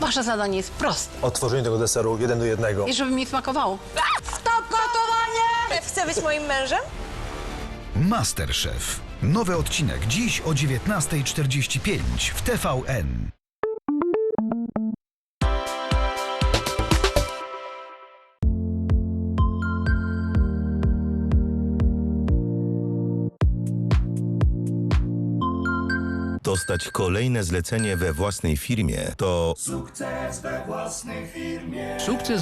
Wasze zadanie jest proste. Odtworzenie tego deseru jeden do jednego. I żeby mi smakowało. Stop gotowanie! Chcę być moim mężem? Masterchef. Nowy odcinek dziś o 19.45 w TVN. Dostać kolejne zlecenie we własnej firmie to Sukces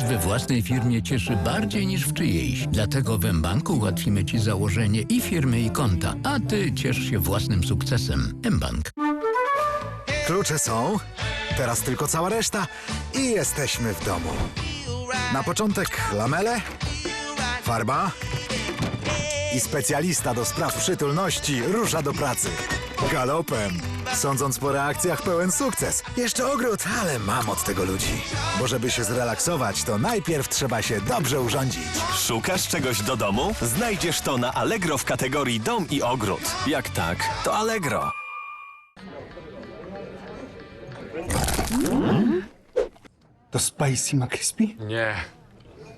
we własnej firmie cieszy bardziej niż w czyjejś. Dlatego w mBanku ułatwimy Ci założenie i firmy, i konta. A Ty ciesz się własnym sukcesem. mBank. Klucze są, teraz tylko cała reszta i jesteśmy w domu. Na początek lamele, farba i specjalista do spraw przytulności rusza do pracy. Galopem. Sądząc po reakcjach pełen sukces. Jeszcze ogród, ale mam od tego ludzi. Bo żeby się zrelaksować, to najpierw trzeba się dobrze urządzić. Szukasz czegoś do domu? Znajdziesz to na Allegro w kategorii Dom i Ogród. Jak tak, to Allegro. To Spicy McCrispy? Nie,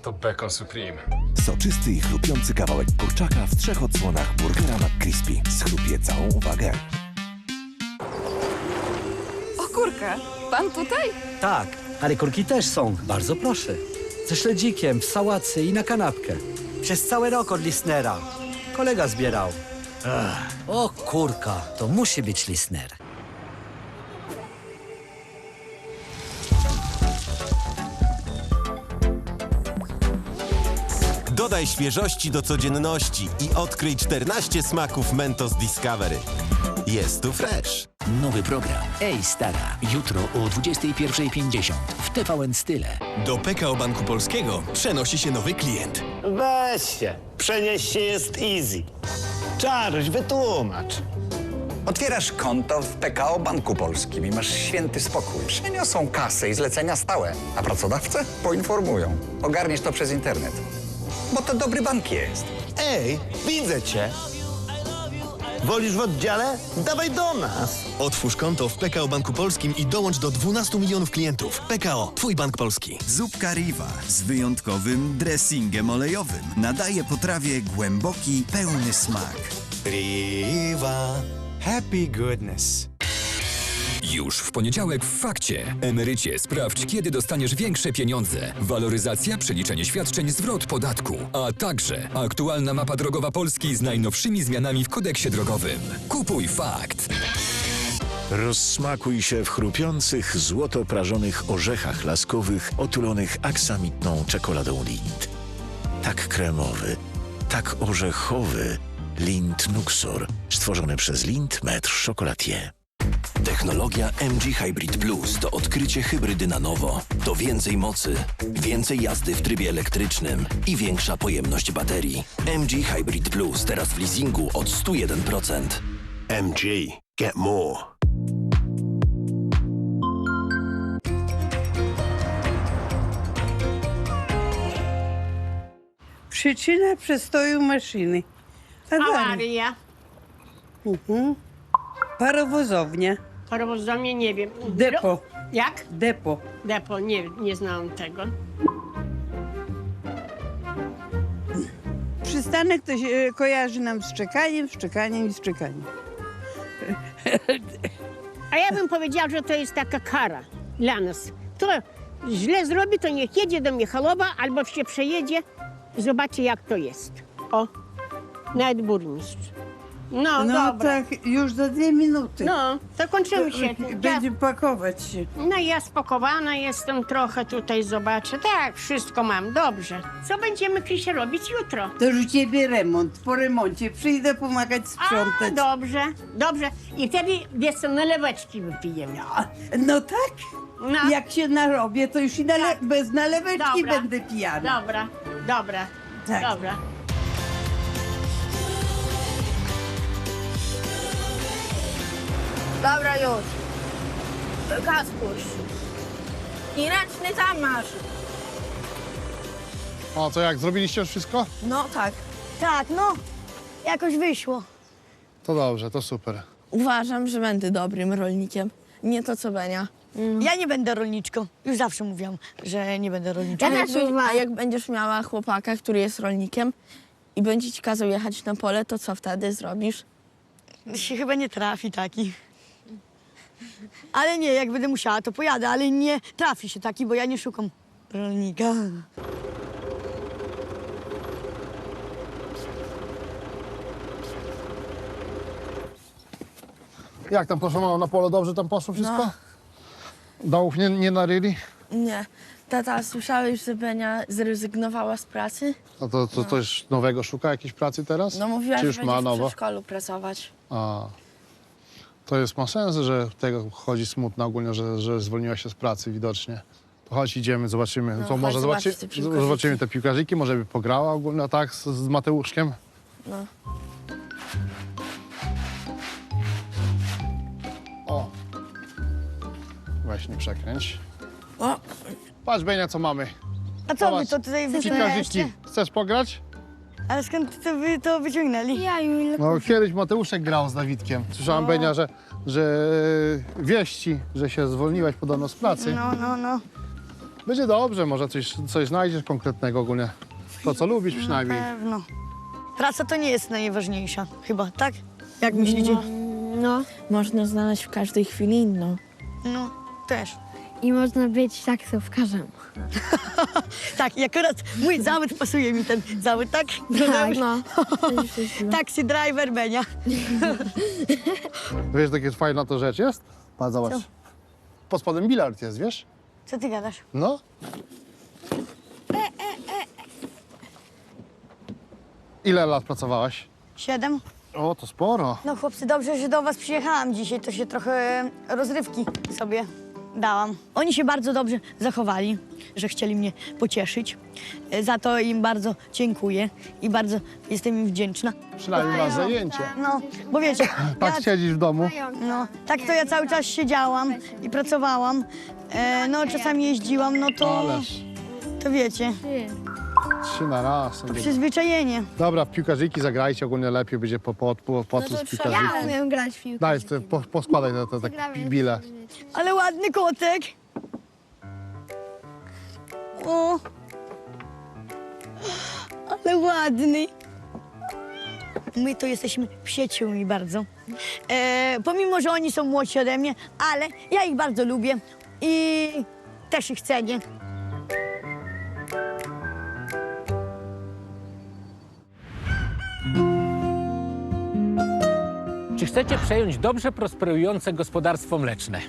to Bacon Supreme. Soczysty i chrupiący kawałek kurczaka w trzech odsłonach burgera McCrispy schrupie całą uwagę. O kurka, pan tutaj? Tak, ale kurki też są. Bardzo proszę. Ze śledzikiem, w sałacy i na kanapkę. Przez cały rok od Lisnera. Kolega zbierał. O kurka, to musi być Lisner. Dodaj świeżości do codzienności i odkryj 14 smaków Mentos Discovery. Jest tu fresh. Nowy program. Ej, stara. Jutro o 21.50 w TVN Style. Do PKO Banku Polskiego przenosi się nowy klient. Weź się. Przenieść się jest easy. Czaruś, wytłumacz. Otwierasz konto w PKO Banku Polskim i masz święty spokój. Przeniosą kasę i zlecenia stałe, a pracodawcę poinformują. Ogarniesz to przez internet. Bo to dobry bank jest. Ej, widzę cię. Wolisz w oddziale? Dawaj do nas. Otwórz konto w PKO Banku Polskim i dołącz do 12 milionów klientów. PKO, twój bank polski. Zupka Riva z wyjątkowym dressingiem olejowym nadaje potrawie głęboki, pełny smak. Riva. Happy goodness. Już w poniedziałek w Fakcie. Emerycie, sprawdź, kiedy dostaniesz większe pieniądze. Waloryzacja, przeliczenie świadczeń, zwrot podatku. A także aktualna mapa drogowa Polski z najnowszymi zmianami w kodeksie drogowym. Kupuj Fakt. Rozsmakuj się w chrupiących, złoto prażonych orzechach laskowych otulonych aksamitną czekoladą Lind. Tak kremowy, tak orzechowy Lind Nuxor, stworzony przez Lind Metr Chocolatier. Technologia MG Hybrid Plus to odkrycie hybrydy na nowo. To więcej mocy, więcej jazdy w trybie elektrycznym i większa pojemność baterii. MG Hybrid Plus teraz w leasingu od 101%. MG. Get more. Przyczyna przestoju maszyny. Awaria. Mhm. Parowozownia. Parowozownie nie wiem. Depo. Jak? Depo. Depo, nie, nie znałam tego. Przystanek to się kojarzy nam z czekaniem, z czekaniem i z czekaniem. A ja bym powiedział, że to jest taka kara dla nas. Kto źle zrobi, to niech jedzie do Michalowa albo się przejedzie i zobaczy, jak to jest. O, nawet burmistrz. No, No dobra. tak, już za dwie minuty. No, to kończymy się. Ja, Będzie pakować się. no ja spakowana jestem trochę tutaj, zobaczę. Tak, wszystko mam, dobrze. Co będziemy, Krysia, robić jutro? To już u ciebie remont. Po remoncie przyjdę pomagać A, sprzątać. dobrze, dobrze. I wtedy, wiesz co, naleweczki wypijemy. No tak. No. Jak się narobię, to już i nale- bez naleweczki Dobra. będę pijana. Dobra, dobra, Tak. dobra. Dobra już. Gaz puść. I ręczny zamasz. O, to jak, zrobiliście już wszystko? No tak. Tak, no. Jakoś wyszło. To dobrze, to super. Uważam, że będę dobrym rolnikiem. Nie to co Benia. Ja nie będę rolniczką. Już zawsze mówiłam, że nie będę rolniczką. A jakby, a jak będziesz miała chłopaka, który jest rolnikiem i będzie ci kazał jechać na pole, to co wtedy zrobisz? się chyba nie trafi taki. Ale nie, jak będę musiała, to pojadę, ale nie trafi się taki, bo ja nie szukam rolnika. Jak tam poszło mamo, na pole? Dobrze tam poszło wszystko? No. Dołów nie, nie naryli? Nie. Tata, słyszałeś, że Benia zrezygnowała z pracy? No to, to coś nowego szuka jakiejś pracy teraz? No mówiła, Czy że już będzie ma w nowo? przedszkolu pracować. A. To jest ma sens, że tego chodzi smutno ogólnie, że, że zwolniła się z pracy widocznie. To chodź idziemy, zobaczymy. No, to chodź może zobaczyć zobaczy, te piłkarzyki. zobaczymy te piłkarzyki, może by pograła ogólnie tak z, z Mateuszkiem. No. O. Weź nie przekręć. O. Patrz Benia, co mamy. A co wy to tutaj? Piłkarzyki. Chcesz pograć? Ale skąd to wy to wyciągnęli? Ja No kiedyś Mateuszek grał z Dawidkiem. Słyszałam Benia, że, że wieści, że się zwolniłeś podobno z pracy. No, no, no. Będzie dobrze, może coś, coś znajdziesz konkretnego ogólnie. To, co lubisz przynajmniej. Pewno. Praca to nie jest najważniejsza, chyba, tak? Jak myślicie? No. Można znaleźć w każdej chwili inną. No, też. I można być taksówkarzem. Tak, i akurat mój zawód pasuje mi ten zawód, tak? Tak, no. Taxi driver Benia. Wiesz, takie fajna to rzecz jest? Patrz, zobacz. Co? Pod spodem bilard jest, wiesz? Co ty gadasz? No. Ile lat pracowałaś? Siedem? O, to sporo. No chłopcy, dobrze, że do was przyjechałam dzisiaj, to się trochę rozrywki sobie dałam. Oni się bardzo dobrze zachowali, że chcieli mnie pocieszyć. E, Za to im bardzo dziękuję i bardzo jestem im wdzięczna. Przynajmniej masz zajęcie. No, bo wiecie, Tak ja, siedzisz w domu. no, tak to ja cały czas siedziałam i pracowałam. E, no, czasami jeździłam, no to, Ależ. to wiecie, Trzy na raz. to przyzwyczajenie. Dobra, w piłkarzyki zagrajcie, ogólnie lepiej będzie po, po, po, po, No z trzeba. Ja umiem grać w piłkę. Daj, po, poskładaj te, te, Zagramy. bile. Ale ładny kotek. O. Ale ładny. My to jesteśmy przyjaciółmi bardzo. E, pomimo, że oni są młodsi ode mnie, ale ja ich bardzo lubię i też ich cenię. Czy chcecie przejąć dobrze prosperujące gospodarstwo mleczne?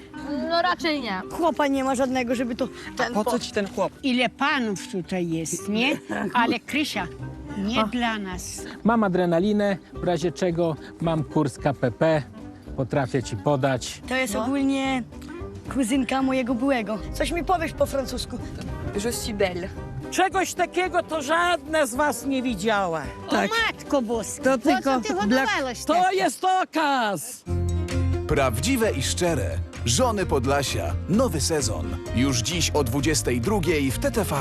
No raczej nie. Chłopa nie ma żadnego, żeby to ten... Po co ci ten chłop? Ile panów tutaj jest, nie? Ale Krysia, nie dla nas. Mam adrenalinę, w razie czego mam kurs KPP, potrafię ci podać. To jest ogólnie kuzynka mojego byłego. Coś mi powiesz po francusku. Je suis belle. Czegoś takiego to żadne z was nie widziała. O matko To tylko ty hodowałeś To jest okaz! Prawdziwe i szczere. Żony Podlasia. Nowy sezon. Już dziś o 22 w TTV.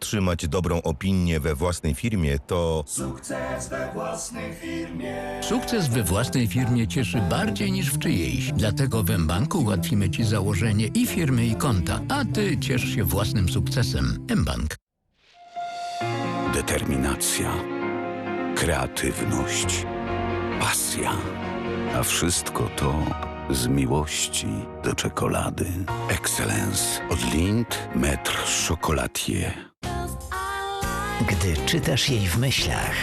Otrzymać dobrą opinię we własnej firmie to Sukces we własnej firmie cieszy bardziej niż w czyjejś. Dlatego w mBanku ułatwimy Ci założenie i firmy, i konta, a Ty ciesz się własnym sukcesem. mBank. Determinacja, kreatywność, pasja. A wszystko to z miłości do czekolady. Excellence od Lindt Maître Chocolatier. Gdy czytasz jej w myślach,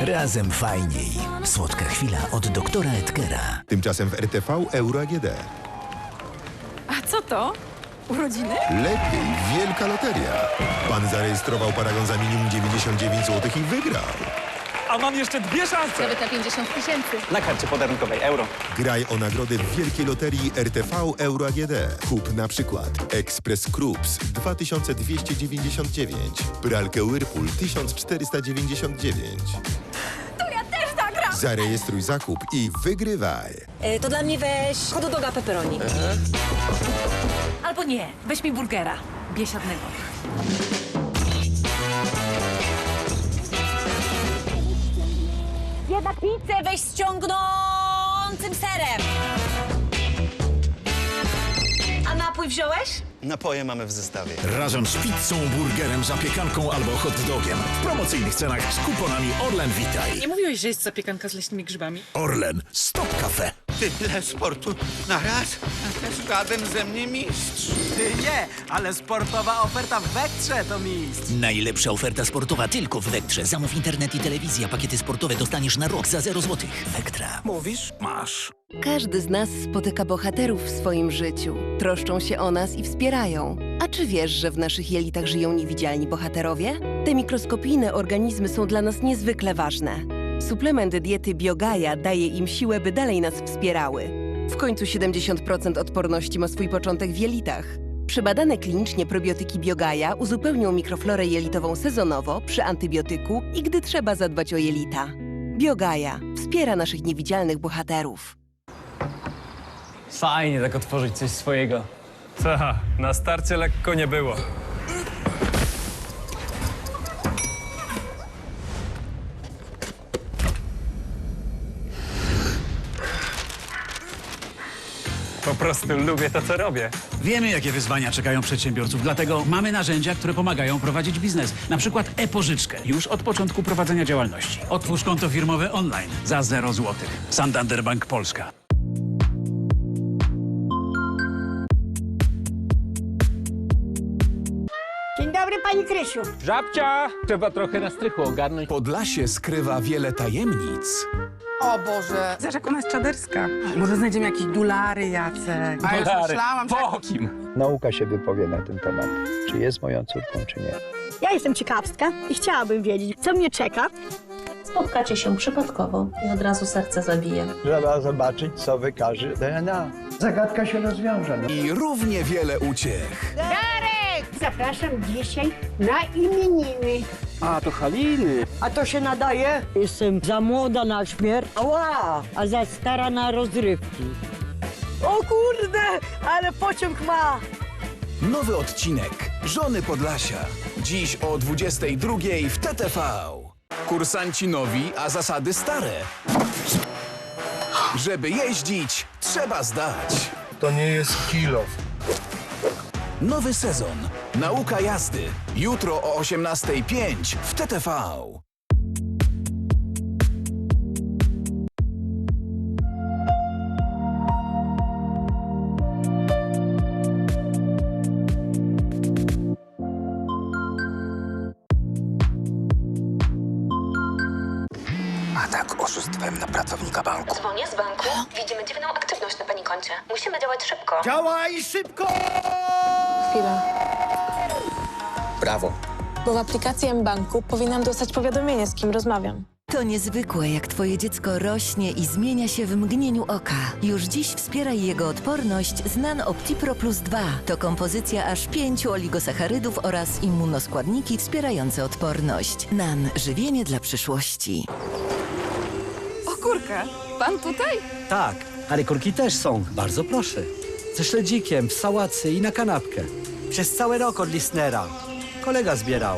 razem fajniej. Słodka chwila od doktora Edgera. tymczasem w RTV Euro AGD. A co to? Urodziny? Lepiej, wielka loteria. Pan zarejestrował paragon za minimum 99 zł i wygrał. A mam jeszcze dwie szanse. Nawet 50 tysięcy. Na karcie podarunkowej euro. Graj o nagrody w wielkiej loterii RTV Euro AGD. Kup na przykład Express Krups 2299, pralkę Whirlpool 1499. To ja też zagram! Zarejestruj zakup i wygrywaj. E, to dla mnie weź hot doga pepperoni. Albo nie, weź mi burgera. Biesiadnego. Pizzę weź z ciągnącym serem. A napój wziąłeś? Napoje mamy w zestawie. Razem z pizzą, burgerem, zapiekanką albo hot dogiem. W promocyjnych cenach z kuponami Orlen Witaj. Nie mówiłeś, że jest zapiekanka z leśnymi grzybami? Orlen, stop kafe. Tyle sportu na raz? Żaden ze mnie mistrz. Ty nie, ale sportowa oferta w Wektrze to mistrz. Najlepsza oferta sportowa tylko w Wektrze. Zamów internet i telewizja. Pakiety sportowe dostaniesz na rok za 0 zł. Wektra. Mówisz? Masz. Każdy z nas spotyka bohaterów w swoim życiu. Troszczą się o nas i wspierają. A czy wiesz, że w naszych jelitach żyją niewidzialni bohaterowie? Te mikroskopijne organizmy są dla nas niezwykle ważne. Suplement diety Biogaja daje im siłę, by dalej nas wspierały. W końcu 70% odporności ma swój początek w jelitach. Przebadane klinicznie probiotyki Biogaja uzupełnią mikroflorę jelitową sezonowo przy antybiotyku i gdy trzeba zadbać o jelita. Biogaja wspiera naszych niewidzialnych bohaterów. Fajnie tak otworzyć coś swojego. Co, na starcie lekko nie było. Prostu lubię to, co robię. Wiemy, jakie wyzwania czekają przedsiębiorców, dlatego mamy narzędzia, które pomagają prowadzić biznes. Na przykład e-pożyczkę, już od początku prowadzenia działalności. Otwórz konto firmowe online za 0 zł. Santander Bank Polska. Dzień dobry, pani Krysiu. Żabcia! Trzeba trochę na strychu ogarnąć. Podlasie skrywa wiele tajemnic. O Boże, ona jest czaderska. Może znajdziemy jakieś dolary, Jacek. A już myślałam, że... Po kim? Nauka się wypowie na ten temat, czy jest moją córką, czy nie. Ja jestem ciekawska i chciałabym wiedzieć, co mnie czeka. Spotkacie się przypadkowo i od razu serce zabije. Trzeba zobaczyć, co wykaże DNA. Zagadka się rozwiąże. No. I równie wiele uciech. Zapraszam dzisiaj na imieniny. A, to Haliny. A to się nadaje? Jestem za młoda na śmierć. Ała! A za stara na rozrywki. O kurde, ale pociąg ma. Nowy odcinek Żony Podlasia. Dziś o 22 w TTV. Kursanci nowi, a zasady stare. Żeby jeździć, trzeba zdać. To nie jest kilof. Nowy sezon. Nauka jazdy. Jutro o 18.05 w TTV. Atak oszustwem na pracownika banku. Dzwonię z banku. Widzimy dziwną aktywność na pani koncie. Musimy działać szybko. Działaj szybko! Chwila. Brawo. Bo w aplikacji M-Banku powinnam dostać powiadomienie, z kim rozmawiam. To niezwykłe, jak twoje dziecko rośnie i zmienia się w mgnieniu oka. Już dziś wspieraj jego odporność z Nan OptiPro Plus 2. To kompozycja aż pięciu oligosacharydów oraz immunoskładniki wspierające odporność. Nan. Żywienie dla przyszłości. O kurka, pan tutaj? Tak, ale kurki też są. Bardzo proszę. Ze śledzikiem, w sałacy i na kanapkę. Przez cały rok od Lisnera. Kolega zbierał.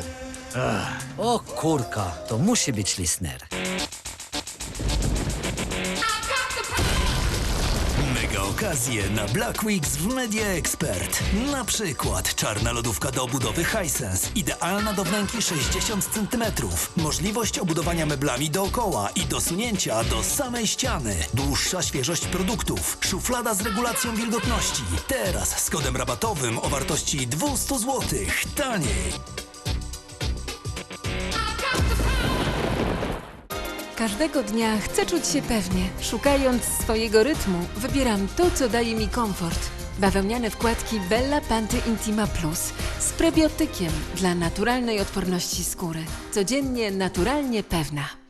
Ech. O kurka, to musi być Lisner. Okazje na Black Weeks w Media Expert. Na przykład czarna lodówka do obudowy Hisense, idealna do wnęki 60 cm. Możliwość obudowania meblami dookoła i dosunięcia do samej ściany. Dłuższa świeżość produktów. Szuflada z regulacją wilgotności. Teraz z kodem rabatowym o wartości 200 zł. Taniej. Każdego dnia chcę czuć się pewnie. Szukając swojego rytmu, wybieram to, co daje mi komfort. Bawełniane wkładki Bella Panty Intima Plus z prebiotykiem dla naturalnej odporności skóry. Codziennie naturalnie pewna.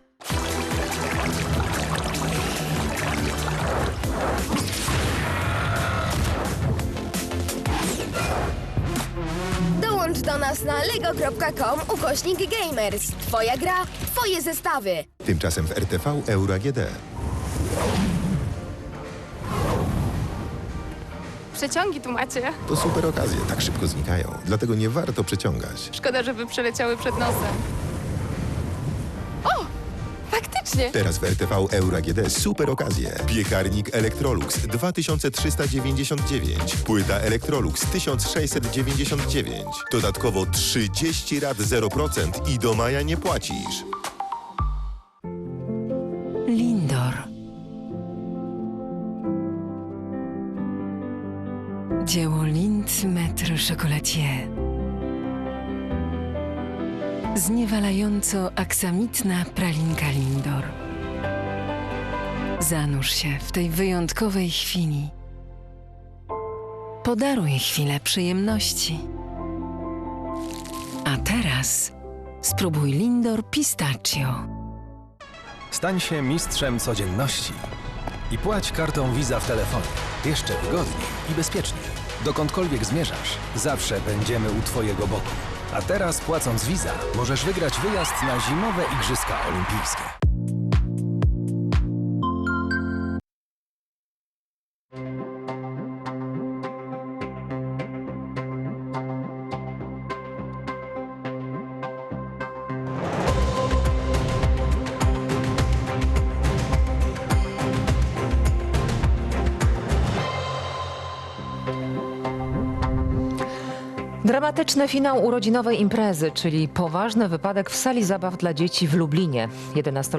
Do nas na lego.com ukośnik gamers. Twoja gra, twoje zestawy. Tymczasem w RTV Euro AGD. Przeciągi tu macie. To super okazje, tak szybko znikają. Dlatego nie warto przeciągać. Szkoda, żeby przeleciały przed nosem. Teraz w RTV Euro AGD super okazje. Piekarnik Electrolux 2399. Płyta Electrolux 1699. Dodatkowo 30 rat 0% i do maja nie płacisz. Lindor. Dzieło Lind Maître Chocolatier. Zniewalająco aksamitna pralinka Lindor. Zanurz się w tej wyjątkowej chwili. Podaruj chwilę przyjemności. A teraz spróbuj Lindor Pistachio. Stań się mistrzem codzienności i płać kartą Visa w telefonie. Jeszcze wygodniej i bezpieczniej. Dokądkolwiek zmierzasz, zawsze będziemy u Twojego boku. A teraz płacąc Visa, możesz wygrać wyjazd na zimowe Igrzyska Olimpijskie. Dramatyczny finał urodzinowej imprezy, czyli poważny wypadek w sali zabaw dla dzieci w Lublinie. 11